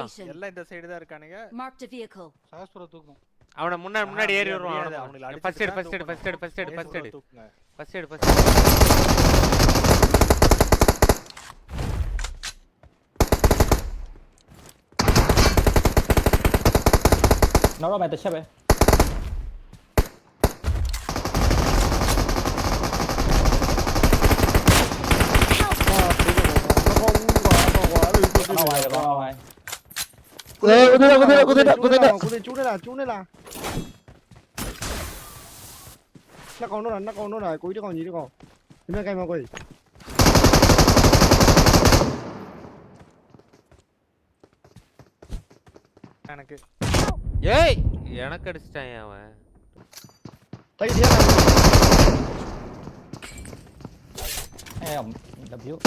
போலாம் எல்லாம் இந்த சைடு தான் இருக்கானுங்க. மார்க் தி வெஹிக்கிள் சாஸ்புர தூக்கும் அவன முன்னாடி முன்னாடி ஏறி வருவான் அவனுக்கு first aid first aid first aid first aid first aid first aid first aid Naura मैं तशब है cô có thế nào, có thế cô có thế nào, có thế nào. Có thể chút đây là, chú đây là. Nó còn nó là, nó còn nó là, cuối đứa còn gì đứa còn. Thế mấy cái mà quỷ. எனக்கு ஏய் எனக்கு அடிச்சிட்டான் அவன் தைரியா A W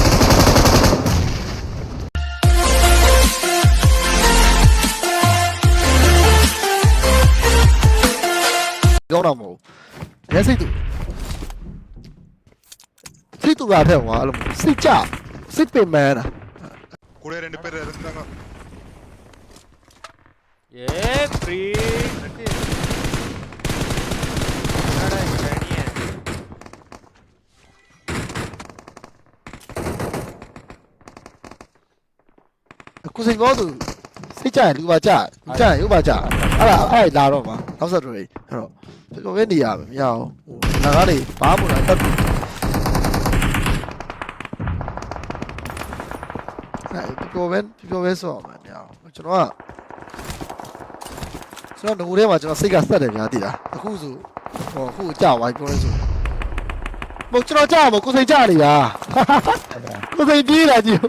ပြောတာမဟုတ်ဘူးအရင်စိတ်တူစိတ်တူတာဖက်ဟွာအဲ့လိုစိတ်ကြစိတ်ပင်မန်းတာ കൂടെ രണ്ട് പേര് ഇറങ്ങാം ഏ ഫ്രീ कुछ गो तू စိတ်ကြရင်လူပါကြလူကြရင်ဥပါကြအဲ့ဒါအဲ့ဒါလာတော့မှာနောက်ဆက်တွေအဲ့တော့ ပြောပဲနေရမယ်မရအောင်ဟိုငါကားတွေဘာမှမလုပ်တက်ပြီအဲ့ပြောပဲပြောပဲဆိုအောင်မရအောင်ကျွန်တော်ကကျွန်တော်ငိုထဲမှာကျွန်တော်စိတ်ကဆက်တယ်ဗျာတည်လားအခုဆိုဟိုအခုကြာဝိုင်းပြောလဲဆိုမဟုတ်ကျွန်တော်ကြာမကိုစိန်ကြာနေတာဟုတ်တယ်ကိုစိန်ပြေးတာကြည့်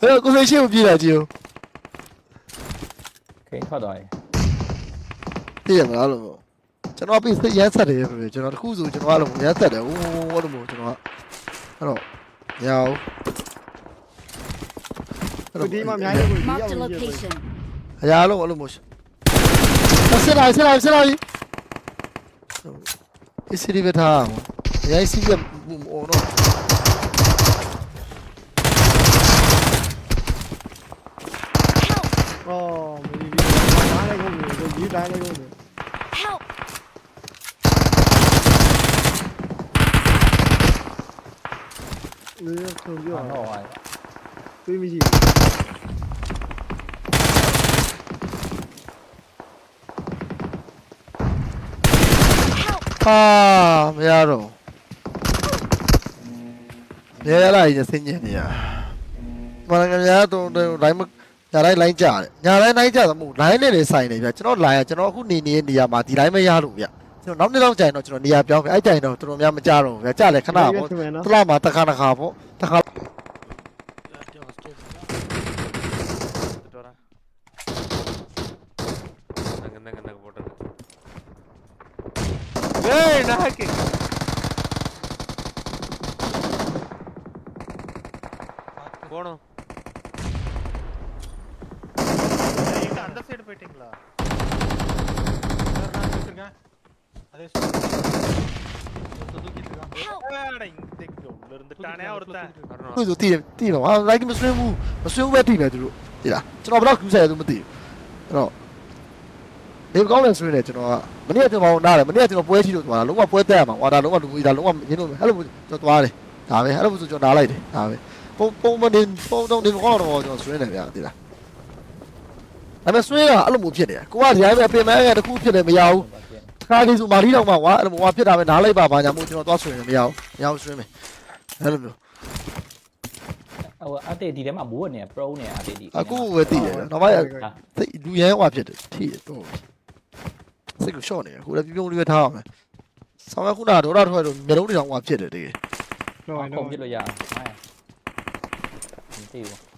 အဲ့ကိုစိန်ရှေ့ကိုပြေးတာကြည့်ခေထွက်သွားပြီသိရမလားလို့ ကျွန်တော်ပြီးစိတ်ရမ်းဆက်တယ်ဆိုပြီးကျွန်တော်တခုဆိုကျွန်တော်အဲ့လိုရမ်းဆက်တယ်ဦးအဲ့လိုမျိုးကျွန်တော်အဲ့တော့မရအောင်ကိုဒီမှာအများကြီးကိုဒီရောက် Marked a နေပြီ location. အရာလုံးအဲ့လိုမျိုးဆက်လိုက်ဆက်လိုက်ဆက်လိုက်ဒီစီရီဘထားရိုင်းစီရဘူးဟိုတော့ အော်မဒီဒီဒါလည်းကုန်ပြီဒီတိုင်းလည်းကုန်ပြီ လေဆုံးပြောအောက်တော့ပါတွေးမရှိဟာမရတော့မြဲရလာရင်စင်ញင်နေရမနကညာတော့လိုင်းမညာတိုင်းလိုင်းကြတယ်ညာတိုင်းလိုင်းကြတော့မဟုတ်လိုင်းနဲ့နေဆိုင်နေဗျကျွန်တော်လိုင်းကကျွန်တော်အခုနေနေတဲ့နေရာမှာဒီလိုင်းမရလို့ဗျ ကျွန်တော်နောက်နေ့တော့ကြာရင်တော့ကျွန်တော်နေရာပြောင်းပြီအဲ့ကြာရင်တော့တော်တော်များမကြတော့ဘူးဗျကြလေခဏပေါ့ နော် တလားမှာတခါတခါပေါ့တခါ எடுத்துட்டு வரேன் நங்க நங்க நங்க போட்டது ஏய் நாக்கு போணும் எங்க அந்த சைடு போயிட்டீங்களா அதே ஏடா, இந்த இங்க உள்ள இருந்துட்டானே ஒருத்தன் வரணும் သူဆိုတည်တည်တော့ဟာလိုက်မဆွင်းဘူးမဆွင်းဘူးပဲတည်နေသူတို့တည်လားကျွန်တော်ဘယ်တော့ကူးဆိုင်ရသူမသိဘူးအဲ့တော့ဒီကောင်းလဲဆွင်းတယ်ကျွန်တော်ကမနေ့ကကျွန်တော်နားတယ်မနေ့ကကျွန်တော်ပွဲကြည့်လို့သွားတာလုံးဝပွဲတက်ရမှာဟွာဒါလုံးဝလူကြီးဒါလုံးဝရင်းလို့အဲ့လိုကျွန်တော်သွားတယ်ဒါပဲအဲ့လိုဆိုကျွန်တော်နားလိုက်တယ်ဒါပဲပုံပုံမနေပုံတော့ဒီကောင်းတော့ကျွန်တော်ဆွင်းတယ်ဗျာတည်လားဒါပေမဲ့ဆွင်းရအဲ့လိုမျိုးဖြစ်တယ်ကိုကဒီတိုင်းပဲပြင်မဲတခုဖြစ်တယ်မရဘူး ခါလေးဆိုမာလီတော့မှကွာအဲ့လိုဟိုဖြစ်တာပဲနားလိုက်ပါပါညာမို့ကျွန်တော်သွားဆွရင်မရအောင်မရအောင်ဆွင်းမယ်အဲ့လိုမျိုး ဟိုအတေဒီထဲမှာမိုးနေ pro နေအတေဒီ အခုပဲတည်တယ်နောက်ပိုင်း ဟာ သိလူရန်ဟွာဖြစ်တယ်ထိရတော့စိတ်ကိုရှော့နေတယ်ခုလည်းပြုံးပြုံးလေးပဲထားအောင်မယ်ဆောင်းရခုနဒေါရထွက်တော့မျိုးလုံးတွေတောင်ဟွာဖြစ်တယ်တကယ် တော့ ခုံ တော့ ပြလို့ရအောင်ဟာမသိဘူး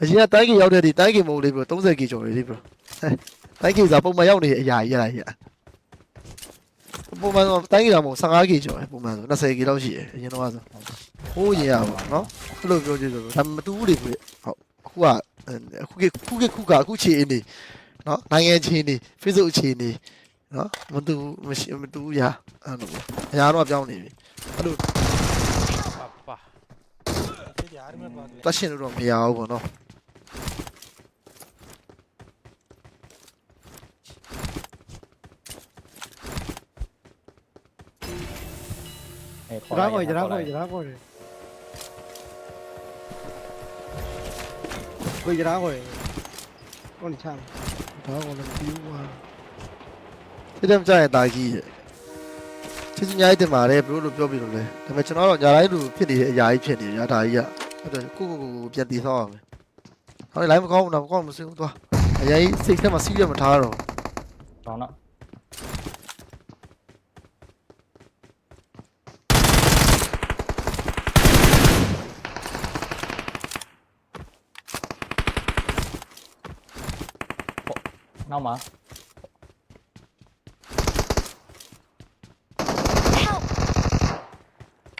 အရင်ကတိုင်းကြီးရောက်တဲ့ဒီတိုင်းကြီးမဟုတ်လေးဘရို30ကီကျော်လေးဘရိုတိုင်းကြီးစားပုံမှန်ရောက်နေတဲ့အရာကြီးရတာကြီးပုံမှန်တော့တိုင်းကြီးတော့မဟုတ် 15ကီကျော်ပဲပုံမှန်ဆို 20ကီလောက်ရှိတယ်အရင်တော့ဆိုဟိုးရင်ရပါနော်အဲ့လိုပြောကြည့်ဆိုဒါမတူဘူးလေဘရိုဟုတ်အခုကအခုကခုကခုကအခုချီအင်းနေနော်နိုင်ငံချင်းနေ Facebook ချီနေနော်မတူမရှိမတူရအဲ့လိုအရာတော့ပြောင်းနေပြီအဲ့လို เอ้ยขอจะรักก่อนจะรักก่อนจะรักก่อนเลยကိုကြရားကိုလေကိုနေချမ်းဘာကိုလဲပြီးွားဖြစ်တယ်မကြရင်တာကြီးရဲ့ချစ်ချင်းညားတင်ပါတယ်ဘလို့လို့ပြောပြလို့လဲဒါပေမဲ့ကျွန်တော်တော့ညားတိုင်းလူဖြစ်နေတဲ့အရာကြီးဖြစ်နေရတာကြီးကအဲ့တော့ကိုကိုကိုပြန်တည်ဆောက်ရမယ်ဟောလိုက်မကောင်းဘူးနော်မကောင်းမစင်းဘူးသွားအရာကြီးစိတ်ထဲမှာစီးရမထားတော့တော့နော် နောက်မှာ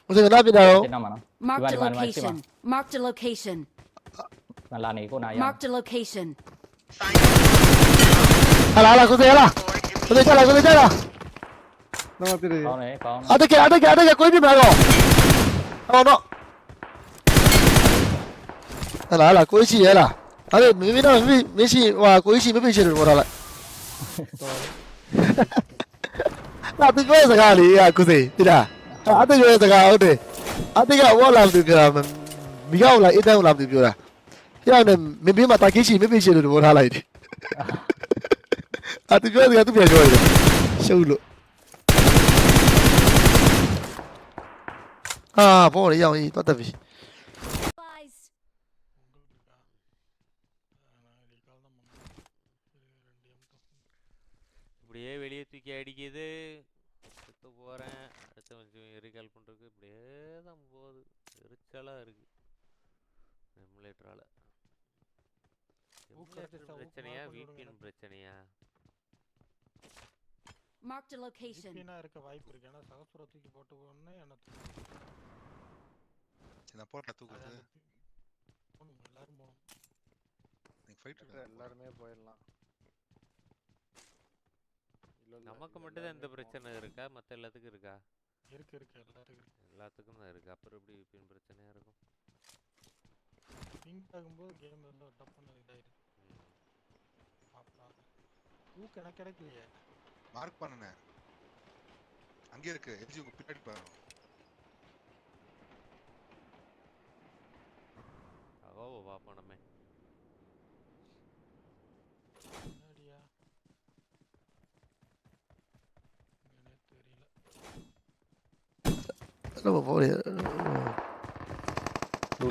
ဦးစင်ကလာပြတာတော့ဒီနောက်မှာနော် Marked a Divided by one, location. Marked a location. မလာနေကိုနာရ Marked a location. ဟာလာလာကိုစင်လာကိုစင်ချလာကိုစင်ချလာတော့ပြည့်တယ်ကောင်းတယ်ကောင်းအတကအတကအတကကိုပြပါတော့ဟောတော့ဟာလာလာကိုရှိရလား အဲ့မင်းမင်းတော့မင်းမရှိဟိုကိုကြီးရှိမဖြစ်ချင်လို့ပြောထားလိုက်။တော်တယ်။အဲ့ဒီစကားလေးကကိုစိတိလား။အဲ့ဒီစကားဟုတ်တယ်။အဲ့ဒီကဝလာလူကမိရောက်လာအတန်းလာပြောတာ။ဟိုနဲ့မင်းမင်းမတာကိရှိမဖြစ်ချင်လို့ပြောထားလိုက်တယ်။အဲ့ဒီပြောစကားသူပြန်ပြောတယ်။ရှုပ်လို့။အာဘောရရောက်ရေးတတ်တယ် தூக்கி அடிக்குது. எடுத்து போகிறேன் அடுத்த கொஞ்சம் எரிகால் பண்ணுறதுக்கு இப்படியே தான் போகுது. எரிச்சலாக இருக்குது எமுலேட்டரால் எமுலேட்டர் பிரச்சனையா? விபிஎன் பிரச்சனையா? மார்க் தி லொகேஷன் விபிஎனா இருக்க வாய்ப்பு இருக்கு. ஏன்னா சகசுர தூக்கி போட்டு ஒண்ணு என்ன சின்ன போட்டா தூக்குது எல்லாரும் போகணும். ஃபைட் எல்லாருமே போயிடலாம். நமக்கு மட்டும் தான் இந்த பிரச்சனை இருக்கா? மத்த எல்லாத்துக்கும் இருக்கா? இருக்கு இருக்கு இருக்கு எல்லாத்துக்கும் தான் இருக்கு. அப்புறம் எப்படி விபிஎன் பிரச்சனையா இருக்கும்? பிங்க் ஆகும்போது கேம் வந்து டப்புன்னு இதாயிடுது. ம். பார்க்கலாம் ஊக்கு எனக்கு கிடைக்கலையே. மார்க் பண்ணனே அங்கே இருக்கு. எல்ஜி உங்க பின்னாடி பாருங்க அகோவ பார்ப்போம் நம்ம Hello, boy.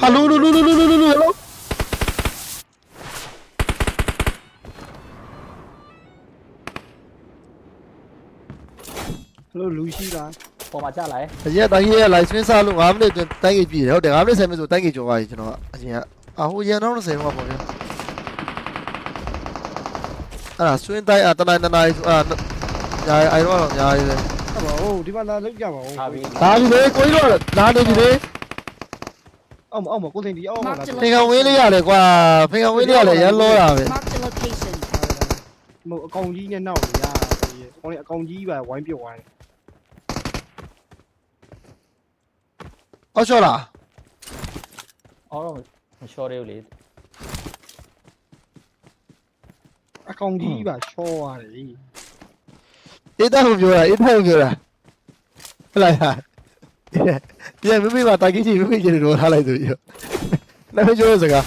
Hello, hello, hello, hello, hello, hello, hello. လို့လူရှိလားပေါ်မှာကြလာရဲ့အရင်ကတိုင်းရဲ့ live stream စလို့9မိနစ်အတွင်းတိုင်းကြီးပြည့်တယ်ဟုတ်တယ်9မိနစ်10မိနစ်ဆိုတိုင်းကြီးကျော်သွားပြီကျွန်တော်ကအရင်ကအဟိုရန်တော့10မှာပေါ့ဗျာအဲ့ဒါ swing တိုင်းအတနိုင်တနိုင်ဆိုအာညာအိုင်တော့တော့ညာရေးပဲဟုတ် ပါဘူးဒီမှာလာလောက်ကြပါဦးဟာပြီးဒါပြီလေကိုကြီးတော့လာနေပြီလေအောက်မအောက်မကိုသိန်းဒီအောက်မလာ Marked a ဖင်ကဝင်းလေးရတယ်ကွာဖင်ကဝင်းလေးရလဲရန်လောတာပဲ Marked a location. မဟုတ်အကောင်ကြီးနဲ့နောက်နေရအကောင်လေးအကောင်ကြီးပဲဝိုင်းပြုတ်ဝိုင်းအောက်ချောလားအော်တော့မလျှော်သေးဘူးလေအကောင်ကြီးပါချောရတယ် အေးတောင်ပြောတာအေးတောင်ပြောတာဟလာဟာဒီမိမိကတာကြီးကြီးမိမိကြီးတို့ထားလိုက်သူရောလည်းမပြောစကား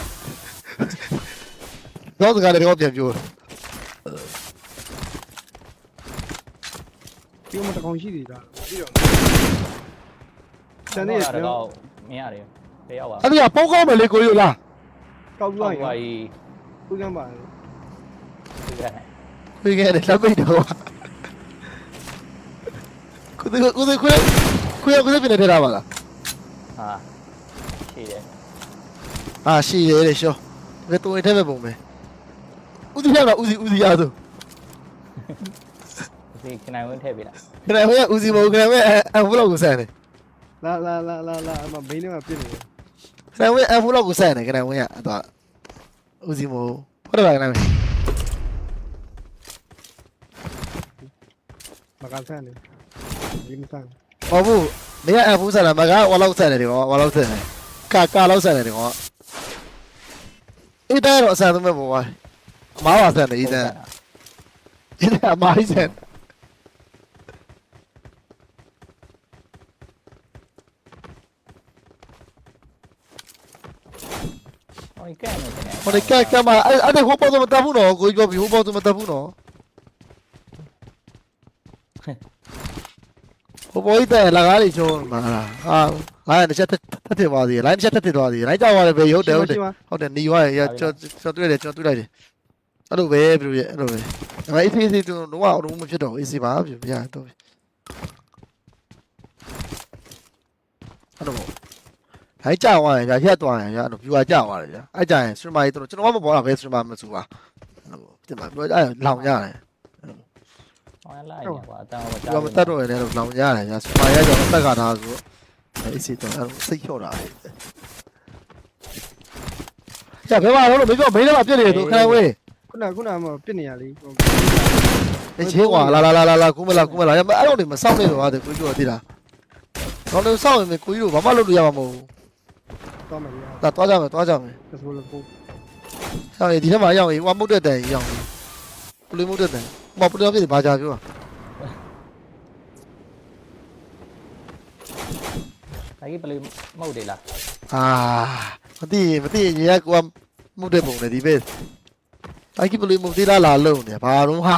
တော့စကားလည်းတော့ပြန်ပြောဒီမှာတကောင်ရှိသေးတာပြီးတော့စံနေရတော့တော့မင်းရတယ်ဖေးရောက်ပါအဲ့ဒီကပေါကောင်းမယ်လေကိုရီလားကောက်ပြဟောရဟွာရင်ကြီးကိုကမ်းပါဒီကနေ့ခွေးခဲ့တယ်လက်ပိတ်တော့ ကိုယ်ကိုယ်ခွေးခွေးကိုယ်ပြနေတယ်လားမလားဟာရှိတယ်အာရှိရဲတဲ့ရှောဘယ်တုံးထဲပဲပုံမယ်ဦးစီးရတာဦးစီးဦးစီးရဆိုဒီခနိုင်ဝင်ထည့်ပေးလိုက်ခဏဟိုကဦးစီးမဟုတ်ခဏပဲအဖူလောက်ကိုဆန်တယ်လာလာလာလာလာအမဘိန်းထဲမှာပြစ်နေတယ်ခဏဝင်အဖူလောက်ကိုဆန်တယ်ခဏဝင်ရအဲ့တော့ဦးစီးမဟုတ်ဟုတ်တယ်လားခဏဝင်မကန်ဆန်နေဒီ မဆန် ဟောဘူးမင်းကအဖူဆန်တာမကဝါလောက်ဆန်တယ်ဒီဝါလောက်ဆန်တယ် ကာကာလောက်ဆန်တယ်ဒီကောင်ကအေးတဲ့တော့အဆန်သုံးမဲ့ပေါ်ပါအမားပါဆန်တယ်အေးတဲ့အေးတဲ့အမားကြီးဆန် ဟိုကဲနေတယ် ဟိုလေကဲကဲမအဲ့အဲ့ဒီဟိုပေါ်တော့မတက်ဘူးနော်ကိုကြီး ပြောပြီးဟိုပေါ်တော့မတက်ဘူးနော်ဟိုပေါ်ကြီးတဲ့လကားလေးချုံးမှာလားဟာလိုင်းတစ်ချက်တက်တက်သွားသေးလိုင်းတစ်ချက်တက်သွားသေးလိုင်းကြောက်ရတယ်ပဲဟုတ်တယ်ဟုတ်တယ်ဟုတ်တယ်หนีသွားရကျွန်တော်တွေ့တယ်ကျွန်တော်တွေ့လိုက်တယ်အဲ့လိုပဲဘယ်လိုရအဲ့လိုပဲဒါပေမဲ့ AC AC တော့တော့တော့မဖြစ်တော့ AC ပါပြပြတော့အဲ့လိုဟိုင်းကြောက်သွားရင်ကြာရက်သွားရင်ကြာအဲ့လို viewer ကြောက်သွားတယ်ကြာအဲ့ကြာရင် streamer ကြီးတော့ကျွန်တော်ကမပေါ်တာပဲ streamer မဆိုပါအဲ့လိုတင်ပါပြောအဲ့လောင်ရတယ် ဟောလိုက်နေကွာအတန်းဟိုပြောမတတ်တော့ရင်လည်းလောင်ရတယ်ကြာ streamer ရကြောင့်အသက်ကထားဆို AC တော့အဲ့လိုစိတ်ချော့တာကြာဘယ်မှာတော့မပြောမင်းလည်းမပြည့်နေသူခဏဝေးခုနခုနမှပြစ်နေရလေအချင်းကွာလာလာလာလာလာကုမလာကုမလာရမအဲ့လိုနေမစောင့်နေတော့ဟာတဲ့ကိုကြီးတို့သိလားတော့လည်းစောင့်ရင်ကိုကြီးတို့ဘာမှလုပ်လို့ရမှာမဟုတ်ဘူးသွားမယ်လေဒါသွားကြမယ်သွားကြမယ်ဒါဆိုလို့ကိုဆောင်းရင်ဒီထဲမှာရောက်ရင်ဟိုမုတ်တဲ့တန်ရောက်ရင် ပလီမုတ်တဲ့တန်မပလီမဖြစ်ဘာကြပြောဒါကြီးပလေးမဟုတ်တယ်လားအာမသိမသိရင်ရကွာမုတ်တဲ့ပုံနဲ့ဒီပဲအကြီးပလီမုတ်သေးလားလာလုံးနေဘာတော့ဟာ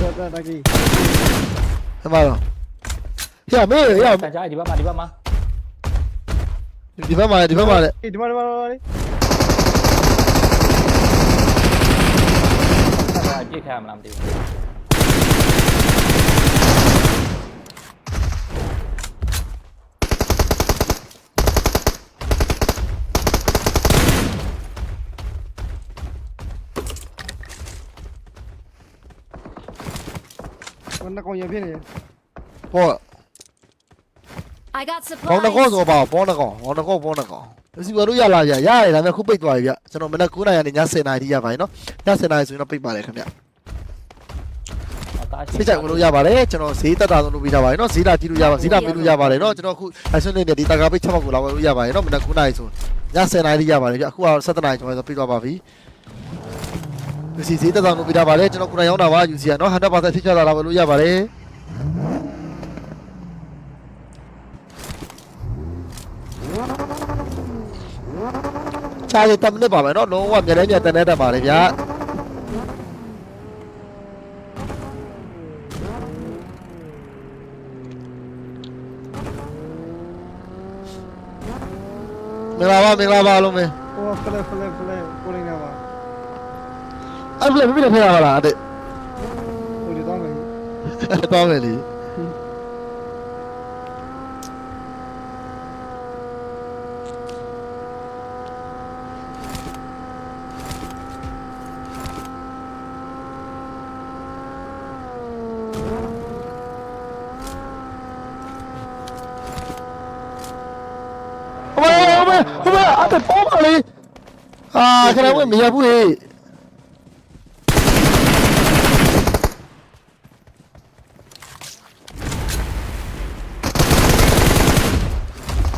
တော့တော့တကီဟမှာတော့ရမေးရတခြားဒီဘက်မှာဒီဘက်မှာဒီဘက်မှာဒီဘက်မှာ Di fa male, di fa male. Di male, male, male. Chiếc xe mà làm gì? Nó còn nhiều phía này. Thôi. I got ဘောင်းတကော supplies. ဆိုပါဘောင်းတကောဘောင်းတကောဘောင်းတကောစီဝရရလာရရတယ်ဒါပေမဲ့ခုပိတ်သွားပြီဗျကျွန်တော်မနက်9နာရီကနေည10နာရီထိရပါတယ်နော်ည10နာရီဆိုရင်တော့ပိတ်ပါတယ်ခင်ဗျတားရှိစိတ်ကြိုက်ဝင်လို့ရပါတယ်ကျွန်တော်ဈေးတက်တာဆုံးလုပ်ပေးထားပါတယ်နော်ဈေးလာကြည့်လို့ရပါဈေးလာပေးလို့ရပါတယ်နော်ကျွန်တော်အခု license နဲ့ဒီတာကာပိတ်ချက်မှတ်ကိုလာဝယ်လို့ရပါတယ်နော်မနက်9နာရီဆိုည10နာရီထိရပါတယ်ဗျအခုကတော့17နာရီကျွန်တော်ပြည့်သွားပါပြီဒီစီဈေးတက်တာလုပ်ပေးထားပါတယ်ကျွန်တော်ခုနရောက်တာပါ UC ကနော်100%ဖြစ်ချတာလာဝယ်လို့ရပါတယ် ချားရတက်မနစ်ပါမယ်နော်လုံးဝမြန်လဲမြန်တန်တဲ့တက်ပါတယ်ဗျာမင်္ဂလာပါမင်္ဂလာပါလုံးမင်းဟိုဖလဲဖလဲဖလဲကိုရင်းနေပါအဲ့ဘယ်လိုပြည့်နေရပါလားတဲ့ဟိုဒီတော့မယ်တောင်းမယ်လေ 나한테 뽑아 이. 아, 그러면 미야부이.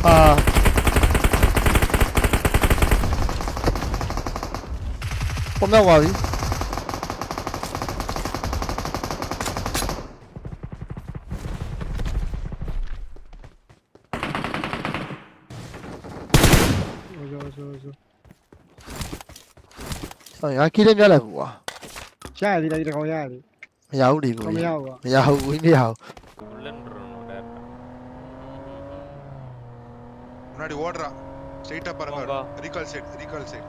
아. 뽐나고 가지. င်းရခီးလေးမြတ်လိုက်ဘူးကွာ ရှာရသေးတယ်ဒီကောင်ရရတယ် မရဘူးဒီကို မရဘူးကွာ မရဘူးဝင်းမရဘူး உள்ளன்றணும் டேரக்டா முன்னாடி ஓடுறா ஸ்ட்ரைட்டா பாருங்க போங்க. Recall side recall side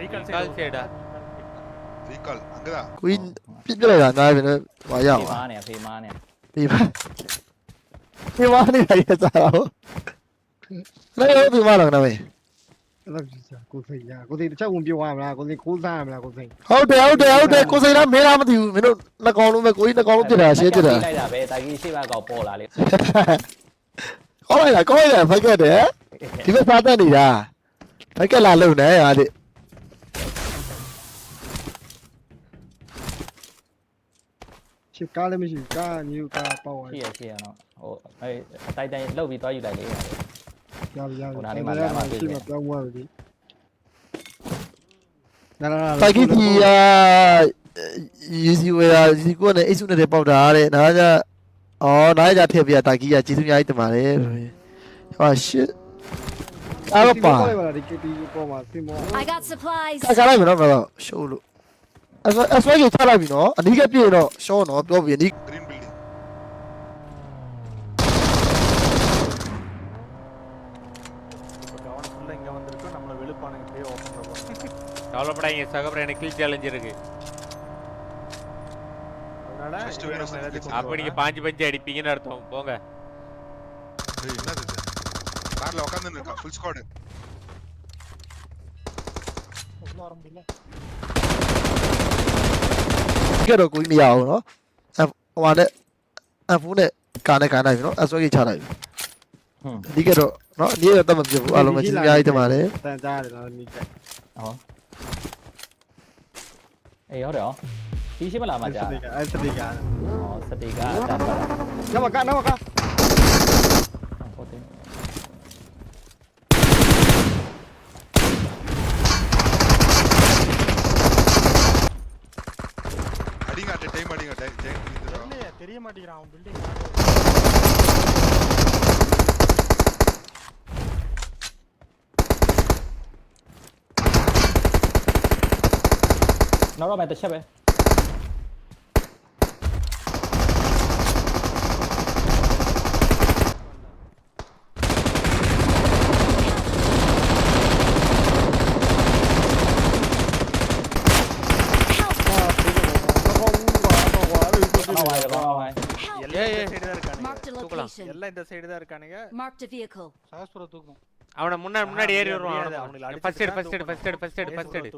Recall side கால் சைடா ரீகால் அங்கதான் ကိုကြီးပြစ်ပြလိုက်တာနားပြီနော်ဟွာရ ဖေး ပါ မားနေဖေးမား နေဒီပါဒီမနေတာရစားတော့လည်းရောဒီမလာနေမေအဲ့ဒါကြီးစားကိုစိတ်ရကိုစိတ်တစ်ချက်ဝင်ပြောရမလားကိုစိတ်ကိုးစားရမလားကိုစိတ်ဟုတ်တယ်ဟုတ်တယ်ဟုတ်တယ်ကိုစိတ်လားမင်းလားမသိဘူးမင်းတို့နှစ်ကောင်လုံးပဲကိုကြီးနှစ်ကောင်လုံးပြစ်တာရှင်းပြစ်တာလိုက်တာပဲတာကြီးရှိဘကောက်ပေါ်လာလေကောင်းလိုက်တာကောင်းလိုက်တာဖိုက်ကက်တယ်ဒီဘက်စားတတ်နေတာဖိုက်ကက်လာလုံနေဟာဒီရချစ်ကားလည်းမရှိဘူးကားညူကားပေါက်သွားရှိရရှိရတော့ဟိုအဲအတိုက်တိုင်းလှုပ်ပြီးသွားယူလိုက်လေ ရပြီရပြီဟိုနားလေးမှာလမ်းမှာတွေ့ရှိတယ်မှပြောင်းသွားပြီနာနာနာတိုက်ကီတီယာယူစီဝေယာယူစီကိုနဲ့အိတ်စုနဲ့ပေါက်တာတဲ့နားကြအော်နားကြထည့်ပြတိုက်ကီယာကျေးဇူးများကြီးတင်ပါတယ်ဟာရှစ်အားတော့ပါပါလားဒီ KT ပေါ်မှာစင်မော I got supplies. အစားလိုက်မယ်နော်တော့ရှိုးလို့အဆွဲအဆွဲကြီးချလိုက်ပြီနော်အနီးကပြည့်တော့ရှောနော်ပြောပြီးအနီး green கவலைப்படாதீங்க சகப்பரம் எனக்கு கில் சேலஞ்ச் இருக்கு அப்ப நீங்க பாஞ்சு பஞ்சு அடிப்பீங்கன்னு அர்த்தம் போங்க என்னது கார்ல உட்கார்ந்து இருக்கா full squad quiero cuidado, ¿no? Vale, afune kana kana, ¿no? Eso que chara. Dígero, ¿no? Ni yo tampoco, a lo mejor ya hay tomar, ¿eh? Ya, ya, ya, ya. เอ้ยเขาเดี๋ยวพี่ชิบะลามาจ้ะ Aesthetica, aesthetica. อ๋อสติกาจัดไปละ Nama ka, nama ka. อ๋อโคตรเต็ม அடிங்க தெரிய மாட்டேங்கிறான் தான் இருக்கானுங்க. Marked a தூக்கலாம். location. எல்லாம் இந்த சைடு தான் இருக்கானுங்க. சாஸ்புர தூக்கணும். அவனை முன்னாடி முன்னாடி ஏறி வருவான். அவனுக்கு first aid first aid first aid first aid first aid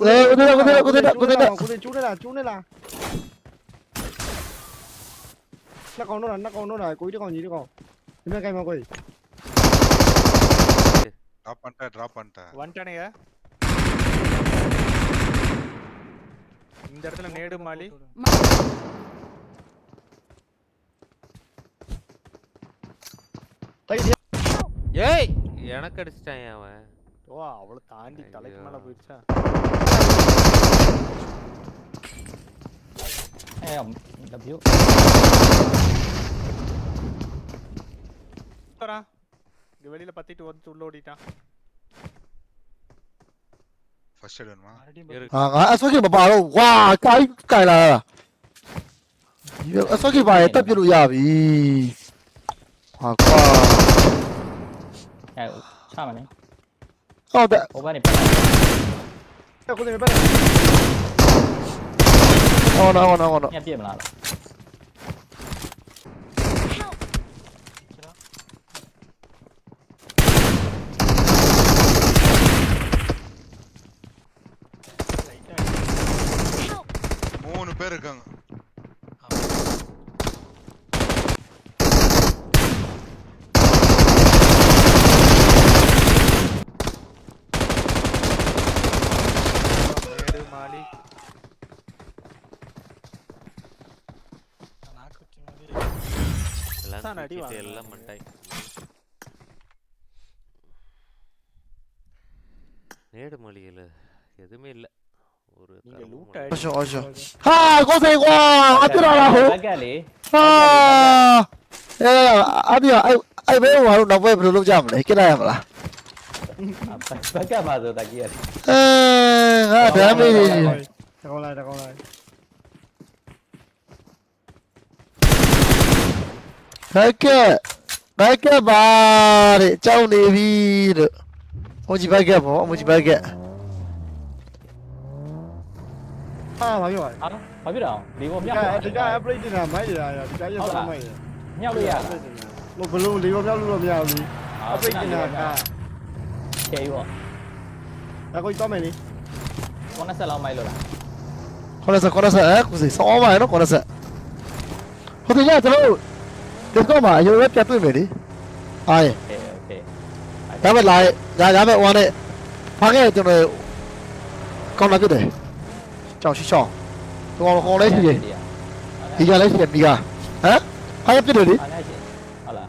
Ê, có thế nào, cô thế nào, có thế nào, cô thế nào. Có thể chút đây là, chú đây là. Nó còn nó là, nó còn nó là, cô ý chứ còn gì chứ còn. Thế cái mà quỷ. Drop anh ta drop anh ta One turn ya. இந்த இடத்துல நேடு மாலி ஏய் எனக்கு அடிச்சிட்டான் அவன் ஓ அவ்வளவு தாண்டி தலைக்கு மேல ஐயோ. போயிடுச்சாအဲ W போறான் இங்க வெளியில பத்திட்டு வந்து உள்ள ஓடிட்டான் ஃபர்ஸ்ட் எய்ட் வேணுமா இருဟာငါအဆွဲကြီးမပါတော့ဝါကိုင်းကိုင်လာတာဒီအဆွဲကြီးပါရင်တက်ပြလို့ရပြီဟာကွာ အဲချမနေ 好的，我帮你搬。在湖里面搬。我拿，我拿，我拿。你变不拉了？அடி எல்லாம் மட்டாய் நேடு மொழியில எதுவுமே இல்லை ஒரு ஓஷோ ஓஷோ ஹா கோசை கோ அதுராஹு ஹா 야, 야, 아비야, 아이, 아이, 매우 하루 나보에 불러 잡네. 깨나야 말아. 밖에 맞아, 다기야. 에, 아, 대한민국이지. 잠깐만, 잠깐만. ဘက်ကက်ဘက်ကက်ပါတဲ့ကြောက်နေပြီလို့အမကြီးဘက်ကက်ပေါ့အမကြီးဘက်ကက်ဟာဘာပြောလဲဟာဘာဖြစ်တော့ဒီဘောမြောက်ဒီက upgrade တင်တာမိုက်နေတာဒီကရစမ်းမိုက်နေမြောက်လို့ရလားလို့ဘလုံးလေးဘောမြောက်လို့တော့မရဘူး upgrade တင်တာကကျေးရောဒါကိုတော့မယ်လေကောနဆက်လောက်မိုက်လို့လားခေါင်းဆက်ခေါင်းဆက်အဲကိုစိစောင်းပါရနော်ခေါင်းဆက်ဟိုတည်းကကျွန်တော် ဒီကောမှာအရင်ကပြတ်တွေ့မယ်လေအားရ โอเคโอเค ဒါပဲလာရရပဲဟိုနဲ့ဖားခဲ့ကျွန်တော်ကောင်းလာပြတယ်ကြောက်ရှိချောင်းတော့ခေါ်လဲရှိတယ် တယ် ဒီကလည်းရှိတယ်မိကဟမ်အားရပြစ်တယ်လေ အားနေရှင်ဟုတ်လား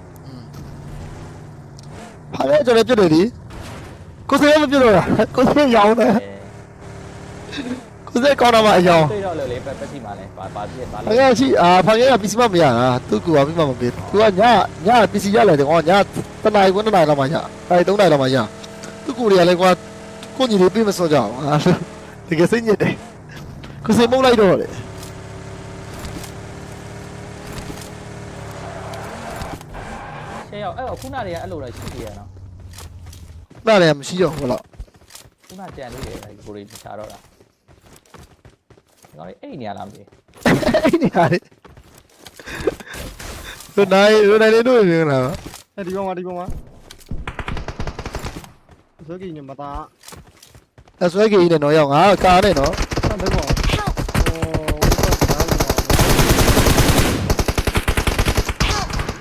အားရကျွန်တော်ပြစ်တယ်လေကိုစေမပြစ်တော့တာကိုစေရောင်းတယ် အဲကိုစေကောင်းတာမှအယောင်တွေ့တော့လေလေပက်ပက်စီမှာလဲဘာဘာပြည့်ဘာဖလဲခင်ရှိအာဖခင်က PC မမရတာသူကဘာမှမပေးသူကညည PC ရလိုက်တယ်ကွာညတနားခွန်းတနားလောက်မှရအဲ3နားလောက်မှရသူကိုရီကလည်းကွာကိုညီလေးပြေးမစောကြအောင်အာတကယ်စိတ်ညစ်တယ်ကိုစေမုန်းလိုက်တော့လေရှယ်ရောက်အဲ့ခုနတွေကအဲ့လိုတော့ရှိသေးရနော်နားလည်းမရှိတော့ဘူးလားခုနကြံလေးတွေကကိုရီချာတော့တာဒီကော င်လေးအဲ့နေရလားမသိ အဲ့ဒီဟာလေဘယ်နိုင်ဘယ်နိုင်လို့နေလား အဲ့ဒီကောင်ကဒီကောင်ကဇောကီညမသား အစွဲကြီးနဲ့တော့ရောက်ငါကာနဲ့နော် ဆန်တဲ့ကောင် Help! ဟိုဝိပတ်သားလို့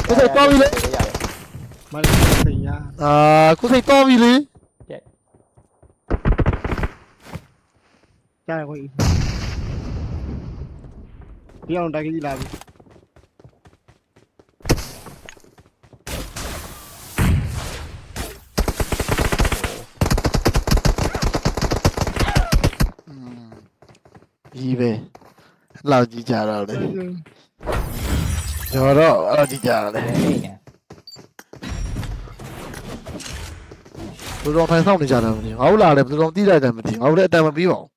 ကိုစိတ်တော်ပြီလေ ရတယ် မလေးစိန်ရ အာကိုစိတ်တော်ပြီလေ ကြားရခွင့် ဒီအောင်တိုက်ကြီးလာပြီကြီးပဲလောက်ကြီးကြတော့လေကျော်တော့အဲ့လောက်ကြီးကြတော့လေအဲ့နေဘယ်တော့ထိုင်ဆောင်နေကြတာမသိဘူးငါတို့လာတယ်ဘယ်တော့တီးလိုက်တယ်မသိဘူးငါတို့လည်းအတန်မပြီးပါဘူး